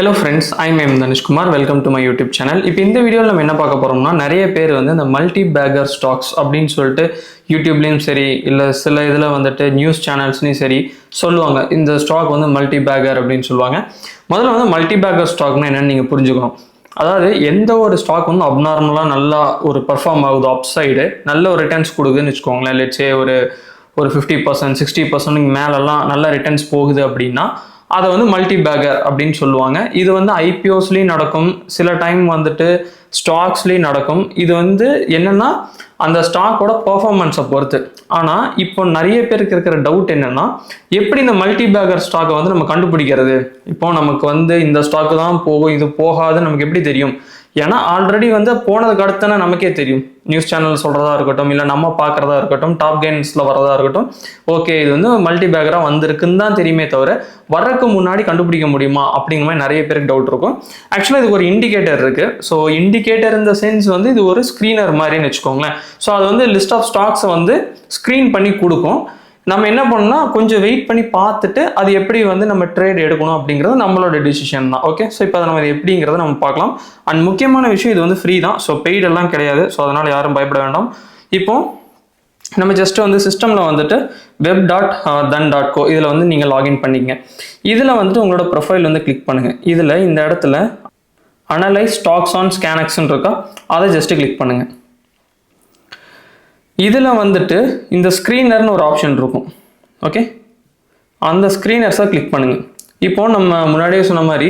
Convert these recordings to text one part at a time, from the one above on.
Hello friends I am Dhanushkumar welcome to my YouTube channel இப்போ இந்த வீடியோவில் நம்ம என்ன பார்க்க போகிறோம்னா நிறைய பேர் வந்து இந்த மல்டி பேக்கர் ஸ்டாக்ஸ் அப்படின்னு சொல்லிட்டு யூடியூப்லேயும் சரி இல்லை சில இதில் வந்துட்டு நியூஸ் சேனல்ஸ்லையும் சரி சொல்லுவாங்க. இந்த ஸ்டாக் வந்து மல்டி பேக்கர் அப்படின்னு சொல்லுவாங்க. முதல்ல வந்து மல்டி பேக்கர் ஸ்டாக்னா என்னென்னு நீங்கள் புரிஞ்சுக்கணும். அதாவது எந்த ஒரு ஸ்டாக் வந்து அப்நார்மலாக நல்லா ஒரு பர்ஃபார்ம் ஆகுது அப் சைடு நல்ல ஒரு ரிட்டர்ன்ஸ் கொடுக்குதுன்னு வச்சுக்கோங்களேன். லெட்ஸே ஒரு ஒரு ஃபிஃப்டி பர்சன்ட் சிக்ஸ்டி பர்சன்ட் மேலெல்லாம் நல்ல ரிட்டர்ன்ஸ் போகுது அப்படின்னா அதை வந்து மல்டி பேக்கர் அப்படின்னு சொல்லுவாங்க. இது வந்து ஐபிஓஸ்லேயும் நடக்கும். சில டைம் வந்துட்டு ஸ்டாக்ஸ்லேயும் நடக்கும். இது வந்து என்னென்னா அந்த ஸ்டாக்கோட பர்ஃபார்மன்ஸை பொறுத்து. ஆனால் இப்போ நிறைய பேருக்கு இருக்கிற டவுட் என்னென்னா எப்படி இந்த மல்டி பேக்கர் ஸ்டாக்கை வந்து நம்ம கண்டுபிடிக்கிறது? இப்போ நமக்கு வந்து இந்த ஸ்டாக்கு தான் போகும் இது போகாது நமக்கு எப்படி தெரியும்? ஏன்னா ஆல்ரெடி வந்து போனதுக்கு அடுத்தானே நமக்கே தெரியும். நியூஸ் சேனல் சொல்கிறதா இருக்கட்டும் இல்லை நம்ம பார்க்குறதா இருக்கட்டும் டாப் கைன்ஸில் வரதா இருக்கட்டும் ஓகே இது வந்து மல்டி பேக்கராக வந்திருக்குன்னு தான் தெரியுமே தவிர வரக்கு முன்னாடி கண்டுபிடிக்க முடியுமா அப்படிங்கிற மாதிரி நிறைய பேருக்கு டவுட் இருக்கும். ஆக்சுவலாக இதுக்கு ஒரு இண்டிகேட்டர் இருக்குது ஸோ இண்டிகேட்டர் இந்த சென்ஸ் வந்து இது ஒரு ஸ்க்ரீனர் மாதிரின்னு வச்சுக்கோங்களேன். ஸோ அது வந்து லிஸ்ட் ஆஃப் ஸ்டாக்ஸை வந்து ஸ்க்ரீன் பண்ணி கொடுக்கும். நம்ம என்ன பண்ணோம்னா கொஞ்சம் வெயிட் பண்ணி பார்த்துட்டு அது எப்படி வந்து நம்ம ட்ரேட் எடுக்கணும் அப்படிங்கிறது நம்மளோட டிசிஷன் தான். ஓகே ஸோ இப்போ அதை நம்ம இது எப்படிங்கிறத நம்ம பார்க்கலாம். அண்ட் முக்கியமான விஷயம் இது வந்து ஃப்ரீ தான். ஸோ பெய்ட் எல்லாம் கிடையாது. ஸோ அதனால் யாரும் பயப்பட வேண்டாம். இப்போ நம்ம ஜஸ்ட் வந்து சிஸ்டமில் வந்துட்டு web dot Dhan dot co இதில் வந்து நீங்கள் லாகின் பண்ணிக்கங்க. இதில் வந்துட்டு உங்களோட ப்ரொஃபைல் வந்து கிளிக் பண்ணுங்கள் இதில் இந்த இடத்துல அனலைஸ் ஸ்டாக்ஸ் ஆன் ஸ்கேனக்ஸ்ன்னு இருக்கா? அதை ஜஸ்ட்டு கிளிக் பண்ணுங்கள் இதில் வந்துட்டு இந்த ஸ்க்ரீனர்னு ஒரு ஆப்ஷன் இருக்கும். ஓகே அந்த ஸ்க்ரீனர்ஸை கிளிக் பண்ணுங்கள் இப்போது நம்ம முன்னாடியே சொன்ன மாதிரி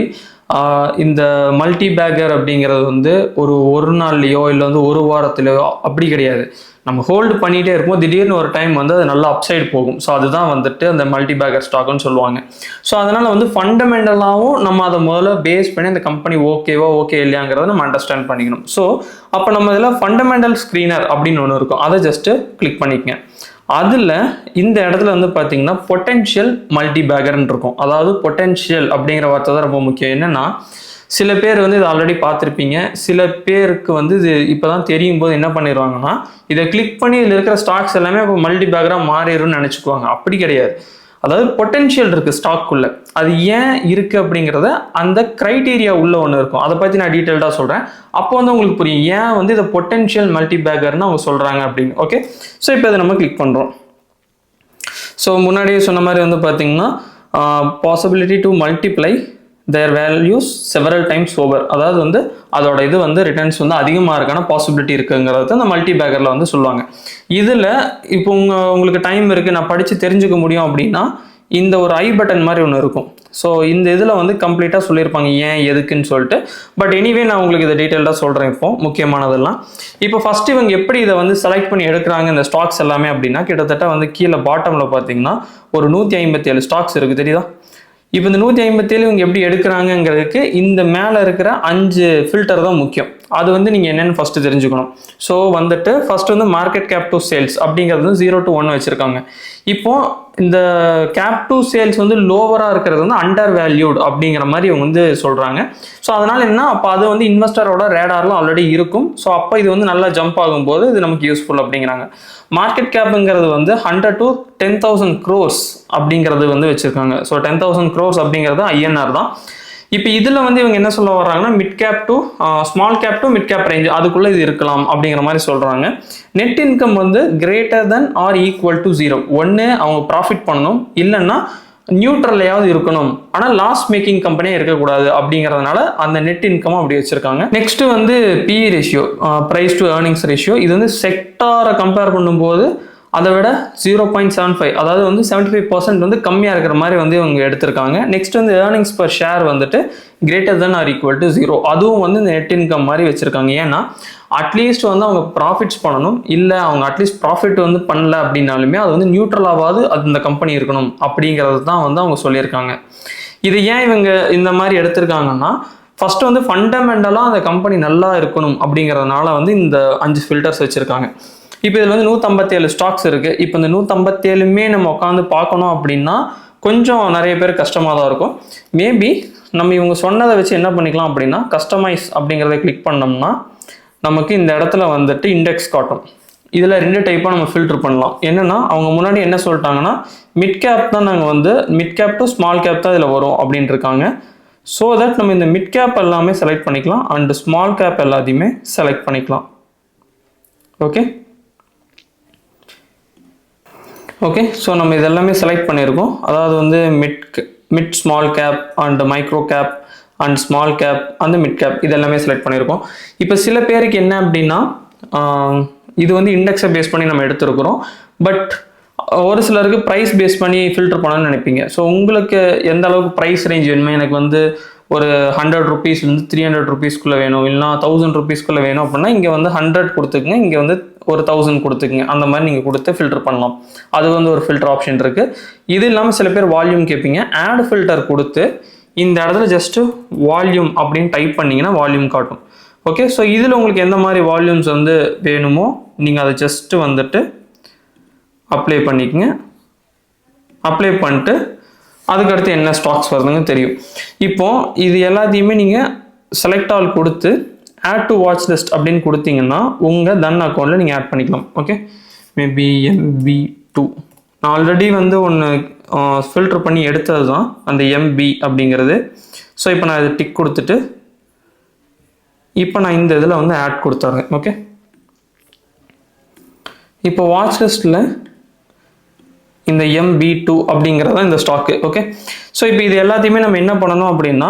இந்த மல்டி பேக்கர் அப்படிங்கிறது வந்து ஒரு ஒரு நாள்லையோ இல்லை வந்து ஒரு வாரத்துலையோ அப்படி கிடையாது. நம்ம ஹோல்டு பண்ணிகிட்டே இருக்கும்போது திடீர்னு ஒரு டைம் வந்து அது நல்லா அப்சைடு போகும். ஸோ அதுதான் வந்துட்டு அந்த மல்டி பேக்கர் ஸ்டாக்னு சொல்லுவாங்க. ஸோ அதனால் வந்து ஃபண்டமெண்டலாகவும் நம்ம அதை முதல்ல பேஸ் பண்ணி அந்த கம்பெனி ஓகேவா ஓகே இல்லையாங்கிறத நம்ம அண்டர்ஸ்டாண்ட் பண்ணிக்கணும். ஸோ அப்போ நம்ம இதில் ஃபண்டமெண்டல் ஸ்க்ரீனர் அப்படின்னு ஒன்று இருக்கும். அதை ஜஸ்ட்டு கிளிக் பண்ணிக்கங்க. அதில் இந்த இடத்துல வந்து பார்த்தீங்கன்னா பொட்டென்ஷியல் மல்டி பேக்கர்ன்னு இருக்கும் அதாவது பொட்டென்ஷியல் அப்படிங்கிற வார்த்தை தான் ரொம்ப முக்கியம். என்னன்னா சில பேர் வந்து இதை ஆல்ரெடி பார்த்துருப்பீங்க. சில பேருக்கு வந்து இது இப்போ தான் தெரியும் போது என்ன பண்ணிடுவாங்கன்னா இதை கிளிக் பண்ணி இதில் இருக்கிற ஸ்டாக்ஸ் எல்லாமே இப்போ மல்டி பேக்கராக மாறிடும்னு நினச்சிக்குவாங்க. அப்படி கிடையாது. அதாவது பொட்டென்ஷியல் இருக்குது ஸ்டாக்குள்ளே அது ஏன் இருக்குது அப்படிங்கிறத அந்த க்ரைட்டீரியா உள்ளே ஒன்று இருக்கும். அதை பற்றி நான் டீட்டெயில்டாக சொல்கிறேன் அப்போ வந்து உங்களுக்கு புரியும். ஏன் வந்து இதை பொட்டென்ஷியல் மல்டி பேக்கர்னு அவங்க சொல்கிறாங்க அப்படின்னு. ஓகே ஸோ இப்போ இதை நம்ம கிளிக் பண்ணுறோம் ஸோ முன்னாடியே சொன்ன மாதிரி வந்து பார்த்திங்கன்னா possibility to multiply their values several times over அதாவது வந்து அதோட இது வந்து ரிட்டர்ன்ஸ் வந்து அதிகமாக இருக்கான பாசிபிலிட்டி இருக்குங்கிறத அந்த மல்டி பேக்கரில் வந்து சொல்லுவாங்க. இதில் இப்போ உங்கள் உங்களுக்கு டைம் இருக்குது நான் படித்து தெரிஞ்சுக்க முடியும் அப்படின்னா இந்த ஒரு ஐ பட்டன் மாதிரி ஒன்று இருக்கும். ஸோ இந்த இதில் வந்து கம்ப்ளீட்டாக சொல்லியிருப்பாங்க ஏன் எதுக்குன்னு சொல்லிட்டு. பட் எனிவே நான் உங்களுக்கு இதை டீட்டெயில்டாக சொல்கிறேன் இப்போ முக்கியமானதெல்லாம். இப்போ ஃபர்ஸ்ட் இவங்க எப்படி இதை வந்து செலக்ட் பண்ணி எடுக்கிறாங்க இந்த ஸ்டாக்ஸ் எல்லாமே அப்படின்னா கிட்டத்தட்ட வந்து கீழே பாட்டமில் பார்த்தீங்கன்னா ஒரு நூற்றி ஐம்பத்தி ஏழு ஸ்டாக்ஸ் இருக்குது தெரியுதா? இப்போ இந்த நூற்றி ஐம்பத்தேழு இவங்க எப்படி எடுக்கிறாங்கங்கிறதுக்கு இந்த மேலே இருக்கிற அஞ்சு ஃபில்டர் தான் முக்கியம். அது வந்து நீங்கள் என்னென்னு ஃபஸ்ட்டு தெரிஞ்சுக்கணும். ஸோ வந்துட்டு ஃபஸ்ட்டு வந்து மார்க்கெட் கேப் டு சேல்ஸ் அப்படிங்கிறது ஜீரோ டு ஒன் வச்சுருக்காங்க. இப்போது இந்த கேப் டு சேல்ஸ் வந்து லோவராக இருக்கிறது வந்து அண்டர் வேல்யூட் அப்படிங்கிற மாதிரி இவங்க வந்து சொல்கிறாங்க ஸோ அதனால் என்ன? அப்போ அது வந்து இன்வெஸ்டரோட ரேடார்லாம் ஆல்ரெடி இருக்கும். ஸோ அப்போ இது வந்து நல்லா ஜம்ப் ஆகும்போது இது நமக்கு யூஸ்ஃபுல் அப்படிங்கிறாங்க. மார்க்கெட் கேப்புங்கிறது வந்து hundred to ten thousand crores அப்படிங்கிறது வந்து வச்சுருக்காங்க. ஸோ டென் தௌசண்ட் க்ரோர்ஸ் அப்படிங்கிறது ஐஎன்ஆர் தான். இப்போ இதில் வந்து இவங்க என்ன சொல்ல வர்றாங்கன்னா mid cap to small cap to mid cap range அதுக்குள்ளே இது இருக்கலாம் அப்படிங்கிற மாதிரி சொல்கிறாங்க நெட் இன்கம் வந்து greater than or equal to zero ஒன்று அவங்க ப்ராஃபிட் பண்ணணும். இல்லைன்னா நியூட்ரல்லையாவது இருக்கணும். ஆனால் லாஸ் மேக்கிங் கம்பெனியாக இருக்கக்கூடாது அப்படிங்கிறதுனால அந்த நெட் இன்கம் அப்படி வச்சிருக்காங்க. நெக்ஸ்ட் வந்து PE ratio price to earnings ratio இது வந்து செக்டாரை கம்பேர் பண்ணும்போது அதை விட ஜீரோ பாயிண்ட் செவன் ஃபைவ் அதாவது வந்து செவன்டி ஃபைவ் பர்சன்ட் வந்து கம்மியாக இருக்கிற மாதிரி வந்து இவங்க எடுத்திருக்காங்க. நெக்ஸ்ட் வந்து ஏர்னிங்ஸ் பர் ஷேர் வந்துட்டு greater than or equal to zero அதுவும் வந்து இந்த நெட் இன்கம் மாதிரி வச்சுருக்காங்க. ஏன்னா அட்லீஸ்ட் வந்து அவங்க ப்ராஃபிட்ஸ் பண்ணணும். இல்லை அவங்க அட்லீஸ்ட் ப்ராஃபிட் வந்து பண்ணல அப்படின்னாலுமே அது வந்து நியூட்ரலாவது அது இந்த கம்பெனி இருக்கணும் அப்படிங்கிறது தான் வந்து அவங்க சொல்லியிருக்காங்க. இது ஏன் இவங்க இந்த மாதிரி எடுத்திருக்காங்கன்னா ஃபஸ்ட்டு வந்து ஃபண்டமெண்டலாக அந்த கம்பெனி நல்லா இருக்கணும் அப்படிங்கிறதுனால வந்து இந்த அஞ்சு ஃபில்டர்ஸ் வச்சுருக்காங்க. இப்போ இதில் வந்து நூற்றம்பத்தேழு ஸ்டாக்ஸ் இருக்குது இப்போ இந்த நூற்றம்பத்தேழுமே நம்ம உட்காந்து பார்க்கணும் அப்படின்னா கொஞ்சம் நிறைய பேர் கஷ்டமாக தான் இருக்கும். மேபி நம்ம இவங்க சொன்னதை வச்சு என்ன பண்ணிக்கலாம் அப்படின்னா கஸ்டமைஸ் அப்படிங்கிறத கிளிக் பண்ணோம்னா நமக்கு இந்த இடத்துல வந்துட்டு இண்டெக்ஸ் காட்டும். இதில் ரெண்டு டைப்பாக நம்ம ஃபில்டர் பண்ணலாம். என்னென்னா அவங்க முன்னாடி என்ன சொல்லிட்டாங்கன்னா மிட் கேப் தான் நாங்கள் வந்து mid cap to small cap தான் இதில் வரும் அப்படின்ட்டு இருக்காங்க. ஸோ தட் நம்ம இந்த மிட் கேப் எல்லாமே செலக்ட் பண்ணிக்கலாம் அண்டு ஸ்மால் கேப் எல்லாத்தையுமே செலக்ட் பண்ணிக்கலாம். ஓகே ஓகே ஸோ நம்ம இதெல்லாமே செலக்ட் பண்ணியிருக்கோம். அதாவது வந்து mid mid small cap and micro cap and small cap அந்த மிட் கேப் இதெல்லாமே செலக்ட் பண்ணியிருக்கோம். இப்போ சில பேருக்கு என்ன அப்படின்னா இது வந்து இண்டெக்ஸை பேஸ் பண்ணி நம்ம எடுத்திருக்கிறோம். பட் ஒரு சிலருக்கு ப்ரைஸ் பேஸ் பண்ணி ஃபில்டர் பண்ணணும்னு நினைப்பீங்க. ஸோ உங்களுக்கு எந்த அளவுக்கு ப்ரைஸ் ரேஞ்ச் வேணுமோ எனக்கு வந்து ஒரு ஹண்ட்ரட் ருபீஸ் வந்து த்ரீ ஹண்ட்ரட் ருபீஸ்க்குள்ளே வேணும். இல்லைனா தௌசண்ட் ருபீஸ்க்குள்ளே வேணும் அப்படின்னா இங்கே வந்து ஹண்ட்ரட் கொடுத்துக்குங்க. இங்கே வந்து ஒரு தௌசண்ட் கொடுத்துக்குங்க. அந்த மாதிரி நீங்கள் கொடுத்து ஃபில்டர் பண்ணலாம். அது வந்து ஒரு ஃபில்டர் ஆப்ஷன் இருக்குது இது இல்லாமல் சில பேர் வால்யூம் கேட்பீங்க ஆட் ஃபில்டர் கொடுத்து இந்த இடத்துல ஜஸ்ட்டு வால்யூம் அப்படின்னு டைப் பண்ணிங்கன்னா வால்யூம் காட்டும். ஓகே ஸோ இதில் உங்களுக்கு எந்த மாதிரி வால்யூம்ஸ் வந்து வேணுமோ நீங்கள் அதை ஜஸ்ட்டு வந்துட்டு அப்ளை பண்ணிக்கங்க. அப்ளை பண்ணிட்டு அதுக்கடுத்து என்ன ஸ்டாக்ஸ் வருதுங்க தெரியும். இப்போது இது எல்லாத்தையுமே நீங்கள் செலக்ட் ஆல் கொடுத்து ஆட் டு வாட்ச் லிஸ்ட் அப்படின்னு கொடுத்தீங்கன்னா உங்கள் தன் அக்கௌண்ட்டில் நீங்கள் ஆட் பண்ணிக்கலாம். ஓகே மேபி எம்பி டூ நான் ஆல்ரெடி வந்து ஒன்று ஃபில்டர் பண்ணி எடுத்தது தான் அந்த எம்பி அப்படிங்கிறது. ஸோ இப்போ நான் இது டிக் கொடுத்துட்டு இப்போ நான் இந்த இதில் வந்து ஆட் கொடுத்துட்றேன் ஓகே இப்போ வாட்ச் லிஸ்ட்டில் இந்த எம்பி டூ அப்படிங்கிறத இந்த ஸ்டாக்கு ஓகே ஸோ இப்போ இது எல்லாத்தையுமே நம்ம என்ன பண்ணணும் அப்படின்னா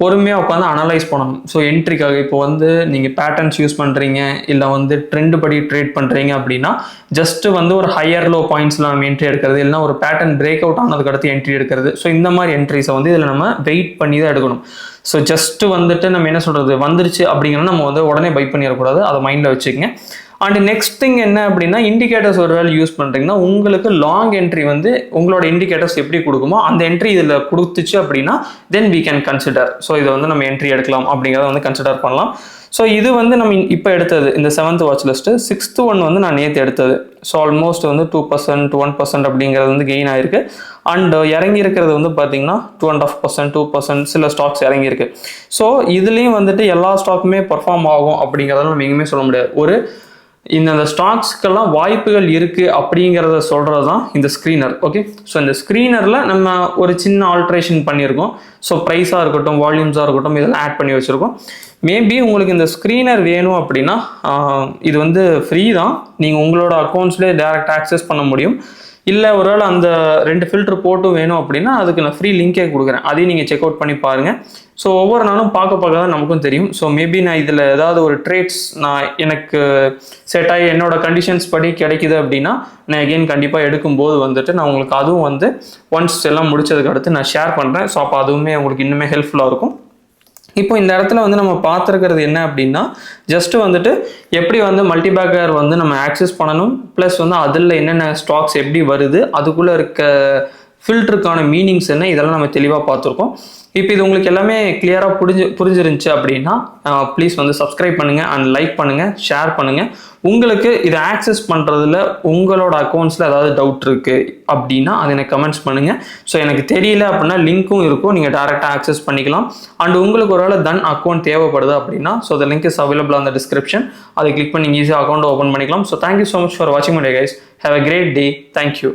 பொறுமையாக உட்காந்து அனலைஸ் பண்ணணும். ஸோ என்ட்ரிக்காக இப்போ வந்து நீங்கள் பேட்டர்ன்ஸ் யூஸ் பண்ணுறீங்க இல்லை வந்து ட்ரெண்ட் படி ட்ரேட் பண்ணுறீங்க அப்படின்னா ஜஸ்ட்டு வந்து ஒரு ஹையர் லோ பாயிண்ட்ஸில் நம்ம என்ட்ரி எடுக்கிறது இல்லைனா ஒரு பேட்டர்ன் பிரேக் அவுட் ஆனதுக்கு அடுத்து என்ட்ரி எடுக்கிறது. ஸோ இந்த மாதிரி என்ட்ரிஸை வந்து இதில் நம்ம வெயிட் பண்ணி தான் எடுக்கணும். ஸோ ஜஸ்ட் வந்துட்டு நம்ம என்ன சொல்கிறது வந்துருச்சு அப்படிங்கிறத நம்ம வந்து உடனே பை பண்ணிடக்கூடாது. அதை மைண்டில் வச்சுக்கோங்க. அண்ட் நெக்ஸ்ட் திங் என்ன அப்படின்னா இண்டிகேட்டர்ஸ் ஒரு வேலை யூஸ் பண்ணுறீங்கன்னா உங்களுக்கு லாங் என்ட்ரி வந்து உங்களோட இண்டிகேட்டர்ஸ் எப்படி கொடுக்குமோ அந்த என்ட்ரி இதில் கொடுத்துச்சு அப்படின்னா தென் வீ கேன் கன்சிடர் ஸோ இதை வந்து நம்ம என்ட்ரி எடுக்கலாம் அப்படிங்கிறத வந்து கன்சிடர் பண்ணலாம். ஸோ இது வந்து நம்ம இப்போ எடுத்தது இந்த seventh watch list sixth one வந்து நான் நேற்று எடுத்தது. ஸோ ஆல்மோஸ்ட் வந்து டூ பர்சன்ட் ஒன் பர்சன்ட் அப்படிங்கிறது வந்து கெயின் ஆயிருக்கு. அண்ட் இறங்கி இருக்கிறது வந்து பார்த்தீங்கன்னா two and half percent two percent சில ஸ்டாக்ஸ் இறங்கியிருக்கு. ஸோ இதுலேயும் வந்துட்டு எல்லா ஸ்டாக்குமே பர்ஃபார்ம் ஆகும் அப்படிங்கிறதால நம்ம எங்கேயுமே சொல்ல முடியாது. ஒரு இந்த அந்த ஸ்டாக்ஸ்க்கெல்லாம் வாய்ப்புகள் இருக்குது அப்படிங்கிறத சொல்கிறது தான் இந்த ஸ்க்ரீனர் ஓகே ஸோ இந்த ஸ்க்ரீனரில் நம்ம ஒரு சின்ன ஆல்ட்ரேஷன் பண்ணியிருக்கோம். ஸோ ப்ரைஸாக இருக்கட்டும் வால்யூம்ஸாக இருக்கட்டும் இதெல்லாம் ஆட் பண்ணி வச்சுருக்கோம். மேபி உங்களுக்கு இந்த ஸ்க்ரீனர் வேணும் அப்படின்னா இது வந்து ஃப்ரீ தான். நீங்கள் உங்களோட அக்கௌண்ட்ஸ்லேயே டேரெக்ட் ஆக்சஸ் பண்ண முடியும். இல்லை ஒருவேளை அந்த ரெண்டு ஃபில்டர் போட்டும் வேணும் அப்படின்னா அதுக்கு நான் ஃப்ரீ லிங்கே கொடுக்குறேன். அதையும் நீங்கள் செக் அவுட் பண்ணி பாருங்கள் ஸோ ஒவ்வொரு நாளும் பார்க்க பார்க்க தான் நமக்கும் தெரியும். ஸோ மேபி நான் இதில் ஏதாவது ஒரு ட்ரேட்ஸ் நான் எனக்கு செட் ஆகி என்னோட கண்டிஷன்ஸ் படி கிடைக்குது அப்படின்னா நான் எகெயின் கண்டிப்பாக எடுக்கும்போது வந்துட்டு நான் உங்களுக்கு அதுவும் வந்து ஒன்ஸ் எல்லாம் முடிச்சதுக்கு அடுத்து நான் ஷேர் பண்ணுறேன் ஸோ அப்போ அதுவுமே உங்களுக்கு இன்னுமே ஹெல்ப்ஃபுல்லாக இருக்கும். இப்போ இந்த இடத்துல வந்து நம்ம பார்த்துருக்கிறது என்ன அப்படின்னா ஜஸ்ட் வந்துட்டு எப்படி வந்து மல்டிபேக்கர் வந்து நம்ம ஆக்சஸ் பண்ணணும் ப்ளஸ் வந்து அதில் என்னென்ன ஸ்டாக்ஸ் எப்படி வருது அதுக்குள்ளே இருக்க ஃபில்டருக்கான மீனிங்ஸ் என்ன இதெல்லாம் நம்ம தெளிவாக பார்த்துருக்கோம். இப்போ இது உங்களுக்கு எல்லாமே கிளியராக புரிஞ்சு புரிஞ்சிருந்துச்சு அப்படின்னா ப்ளீஸ் வந்து சப்ஸ்கிரைப் பண்ணுங்கள் அண்ட் லைக் பண்ணுங்கள் ஷேர் பண்ணுங்கள் உங்களுக்கு இதை ஆக்சஸ் பண்ணுறதுல உங்களோட அக்கௌண்ட்ஸில் ஏதாவது டவுட் இருக்குது அப்படின்னா அதை எனக்கு கமெண்ட்ஸ் பண்ணுங்கள் ஸோ எனக்கு தெரியல அப்படின்னா லிங்க்கும் இருக்கும். நீங்கள் டேரெக்டாக ஆக்சஸ் பண்ணிக்கலாம். அண்ட் உங்களுக்கு ஒரு ஒருவேளை தன் அக்கௌண்ட் தேவைப்படுது அப்படின்னா ஸோ அந்த லிங்க் இஸ் அவைலபிள் அந்த டிஸ்கிரிப்ஷன் அதை கிளிக் பண்ணி ஈஸியாக அக்கௌண்ட் ஓப்பன் பண்ணிக்கலாம். So thank you so much for வாட்சிங் my guys have a great day thank you